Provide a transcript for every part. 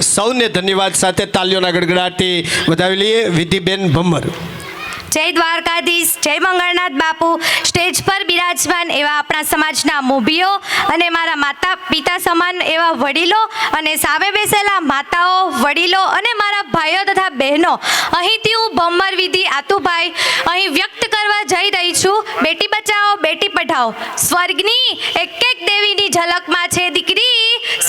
સૌને ધન્યવાદ સાથે તાલીઓના ગડગડાટી વધાવી લઈએ. વિધિબેન ભમર જય દ્વારકાધીશ, જય મંગળનાથ બાપુ. સ્ટેજ પર બિરાજમાન એવા આપણા સમાજના મોભીઓ અને મારા માતા પિતા સમાન એવા વડીલો અને સામે બેસેલા માતાઓ, વડીલો અને મારા ભાઈઓ તથા બહેનો, અહીંથી હું ભમર વિધિ આતુભાઈ અહીં વ્યક્ત કરવા જઈ રહી છું. બેટી બચાવો બેટી પઢાઓ. સ્વર્ગની એક એક દેવીની ઝલકમાં છે દીકરી.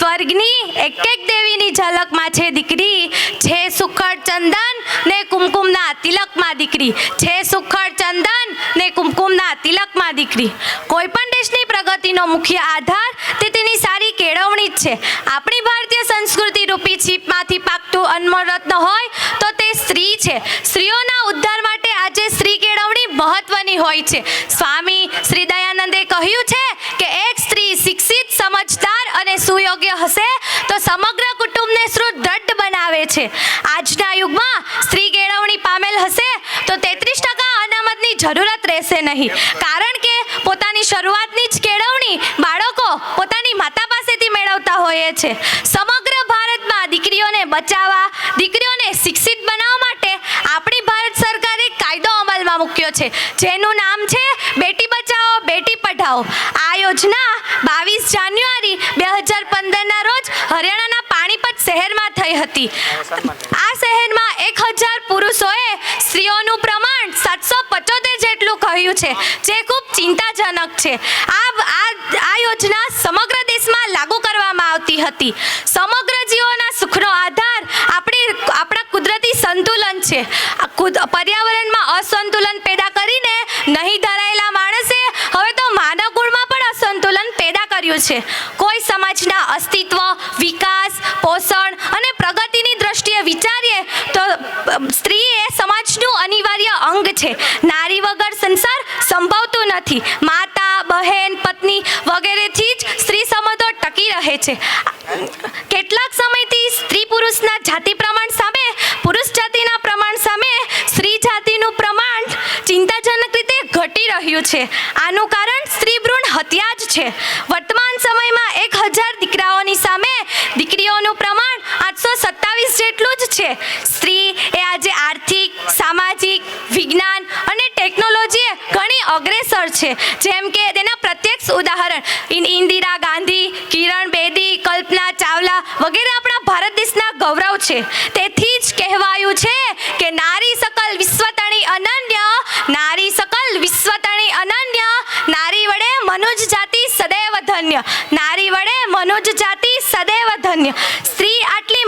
સ્વર્ગની એક એક દેવીની ઝલકમાં છે દીકરી. છે સુખડ ચંદન ને કુમકુમના તિલકમાં દીકરી. છે સુખડ ચંદન ને કુમકુમના તિલકમાં દીકરી. કોઈ પણ દેશની પ્રગતિનો મુખ્ય આધાર તે તેની સારી કેળવણી જ છે. આપણી ભારતીય સંસ્કૃતિ રૂપી છીપમાંથી પાકતું અનમોલ રત્ન હોય તો તે સ્ત્રી છે. સ્ત્રીઓના ઉદ્ધાર માટે આજે સ્ત્રી કેળવણી મહત્વની હોય છે. સ્વામી શ્રી દયાનંદે કહ્યું છે કે એક સ્ત્રી શિક્ષિત, સમજદાર અને સુયોગ્ય હશે તો સમગ્ર કુટુંબને સુદૃઢ બનાવે છે. આજના યુગમાં સ્ત્રી કેળવણી પામેલ હશે તો તેત્રીસ ટકા અનામતની જરૂરત રહેશે નહીં. કારણ કે પોતાની શરૂઆતની જ કેળવણી બાળકો પોતાની માતા પાસેથી મેળવતા હોઈએ છે. સમગ્ર ભારતમાં દીકરીઓને બચાવવા, દીકરીઓને શિક્ષિત બનાવવા માટે આપણી ભારત સરકારે કાયદો અમલમાં મૂક્યો છે. જેનું નામ છે બેટી બચાવો, બેટી પઢાઓ. આ યોજના બાવીસ જાન્યુઆરી બે હજાર પંદરના રોજ હરિયાણાના પાણીપત શહેરમાં થઈ હતી. આ શહેરમાં એક હજાર પુરુષોએ સ્ત્રીઓનું પ્રમાણ સાતસો પચોતેર જેટલું કહ્યું છે, જે ખૂબ ચિંતાજનક છે. આ આ યોજના સમગ્ર દેશમાં લાગુ કરવામાં આવતી હતી. સમગ્ર જીવોના સુખનો આધાર આપણી, આપણા કુદરતી સંતુલન છે. પર્યાવરણમાં અસંતુલન પેદા કરીને નહીં ધરાયેલા માણસે હવે તો માનવ ગુણમાં પણ અસંતુલન પેદા કર્યું છે. કોઈ સમાજના અસ્તિત્વ, વિકાસ પોષણ અને પ્રગતિની દ્રષ્ટિએ વિચારીએ તો સ્ત્રી એ સમાજનું અનિવાર્ય અંગ છે. નારી વગર સંસાર સંભવતું નથી. માતા, બહેન, પત્ની વગેરેથી જ સ્ત્રી સંબંધો ટકી રહે છે. કેટલાક સમયથી સ્ત્રી પુરુષના જાતિ પ્રમાણ સામે, પુરુષ જાતિના પ્રમાણ સામે સ્ત્રી જાતિનું પ્રમાણ ચિંતાજનક રીતે ઘટી રહ્યું છે. આનું કારણ સ્ત્રી ભ્રૂણ હત્યા જ છે. વર્તમાન સમયમાં એક હજાર દીકરાઓની સામે દીકરીઓનું પ્રમાણ આઠસો સત્તાવીસ જેટલું જ છે. સ્ત્રી એ આજે આર્થિક, સામાજિક, વિજ્ઞાન અને ટેકનોલોજીએ ઘણી અગ્રેસર છે. જેમ કે તેના પ્રત્યક્ષ ઉદાહરણ, ઇન- ઇન્દિરા ગાંધી, કિરણ બેદી, કલ્પના ચાવલા વગેરે આપણા ભારત દેશના ગૌરવ છે. તેથી જ કહેવાયું છે કે નારી સકલ વિશ્વતણી અનન્ય, નારી સકલ વિશ્વતણી અનન્ય, નારી વડે મનુજ જાતિ સદૈવ ધન્ય, નારી વડે મનુજ જાતિ સદૈવ ધન્ય.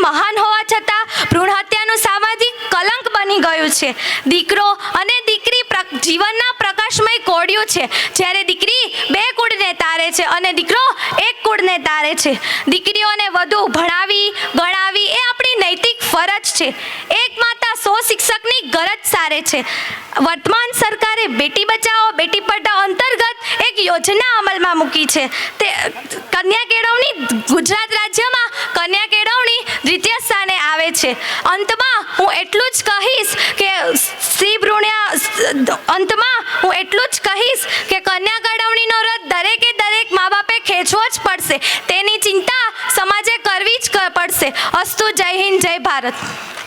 મહાન હોવા છતાં ભ્રૂણ હત્યાનું સામાજિક કલંક બની ગયું છે. દીકરો અને દીકરી જીવનના પ્રકાશમય કોડિયું છે. જ્યારે દીકરી બે કુળને તારે છે અને દીકરો એક કુળને તારે છે. દીકરીઓને વધુ ભણાવી, ગણાવી એ આપણી નૈતિક ફરજ છે. એક માતા સો શિક્ષકની ગરજ સારે છે. વર્તમાન સરકારે બેટી બચાવો, બેટી પઢાઓ અંતર્ગત એક યોજના અમલમાં મૂકી છે. તે કન્યા કેળવણી ગુજરાત રાજ્યમાં કન્યા કેળવણી દ્વિતીય સ્થાને આવે છે. અંતમાં હું એટલું જ કહીશ કે સ્ત્રી ભ્રૂણ્યા, અંતમાં હું એટલું જ કહીશ કે કન્યા કેળવણીનો રથ દરેકે દરેક મા બાપે ખેંચવો જ પડશે. તેની ચિંતા સમાજે કરવી જ પડશે. અસ્તુ જય હિન્દ, જય ભારત.